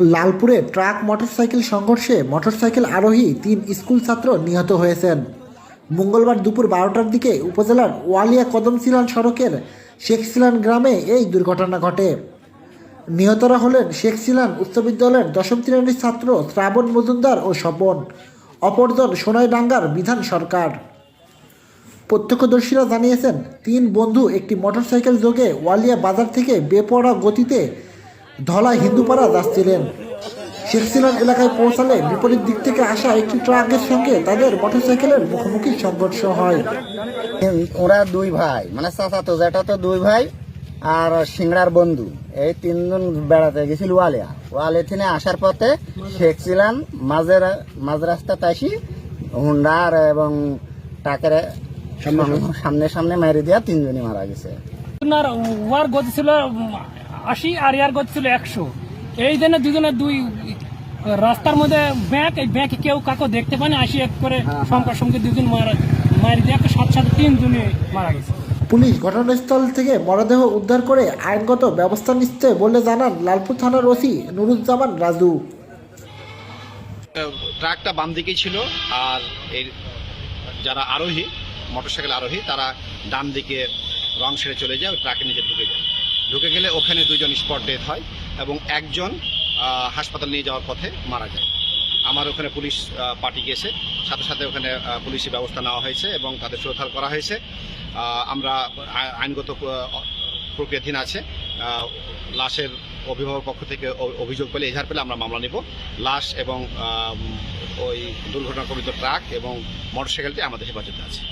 লালপুরে truck, motorcycle সংঘর্ষে motorcycle আরোহী তিন স্কুল ছাত্র নিহত হয়েছেন। মঙ্গলবার দুপুর বারোটার দিকে উপজেলার ওয়ালিয়া কদমসিলান সড়কের শেখ সিলান গ্রামে এই দুর্ঘটনা ঘটে। নিহতরা হলেন শেখ সিলান উচ্চ বিদ্যালয়ের দশম শ্রেণির ছাত্র শ্রাবণ মজুমদার ও স্বপন। অপরজন সোনাইডাঙ্গার বিধান সরকার। প্রত্যক্ষদর্শীরা জানিয়েছেন, তিন বন্ধু একটি মোটরসাইকেল যোগে ওয়ালিয়া বাজার থেকে বেপরোয়া গতিতে ধলা হিন্দুপাড়া যাচ্ছিলেন শেখ সিলান এলাকায় পৌঁছালে বিপরীত দিক থেকে আসা একটি ট্রাকের সঙ্গে তাদের মোটরসাইকেলের মুখোমুখি সংঘর্ষ হয়। ওরা দুই ভাই মানে চাচা তো যেটা তো দুই ভাই আর সিংড়ার বন্ধু। এই তিনজন বেড়াতে গেছিল ওয়ালিয়া ওয়ালে থেকে আসার পথে শেখ মাঝের মাঝ রাস্তা আসি হুন্ডার এবং টাকের সামনে সামনে। মেরে দিয়া তিনজনই মারা গেছে। আপনার ওয়ার গতি ছিল আশি আর ইয়ার গতি ছিল একশো। এই জন্য দুজনে দুই রাস্তার মধ্যে ব্যাংক এই ব্যাংকে কেউ কাকো দেখতে পায়নি আশি এক করে সংখ্যা সঙ্গে দুজন মারা মারি দিয়ে একটা সাথে সাথে তিনজনে মারা গেছে। পুলিশ ঘটনাস্থল থেকে মরদেহ উদ্ধার করে আইনগত ব্যবস্থা নিচ্ছে বলে জানান লালপুর থানার ওসি নুরুজ্জামান রাজু। ট্রাকটা বাম দিকেই ছিল আর এর যারা আরোহী মোটরসাইকেল আরোহী তারা ডান দিকে রং সেরে চলে যায় ট্রাকের নিচে ঢুকে যায়। ঢুকে গেলে ওখানে দুজন স্পট ডেথ হয় এবং একজন হাসপাতাল নিয়ে যাওয়ার পথে মারা যায়। আমার ওখানে পুলিশ পার্টি গেছে। সাথে সাথে ওখানে পুলিশি ব্যবস্থা নেওয়া হয়েছে এবং তাদের সুরক্ষা করা হয়েছে। আমরা আইনগত প্রক্রিয়াধীন আছে। লাশের অভিভাবক পক্ষ থেকে অভিযোগ পেলে, এজাহার পেলে আমরা মামলা নিব। লাশ এবং ওই দুর্ঘটনা কবিত ট্রাক এবং মোটরসাইকেলটি আমাদের হেফাজতে আছে।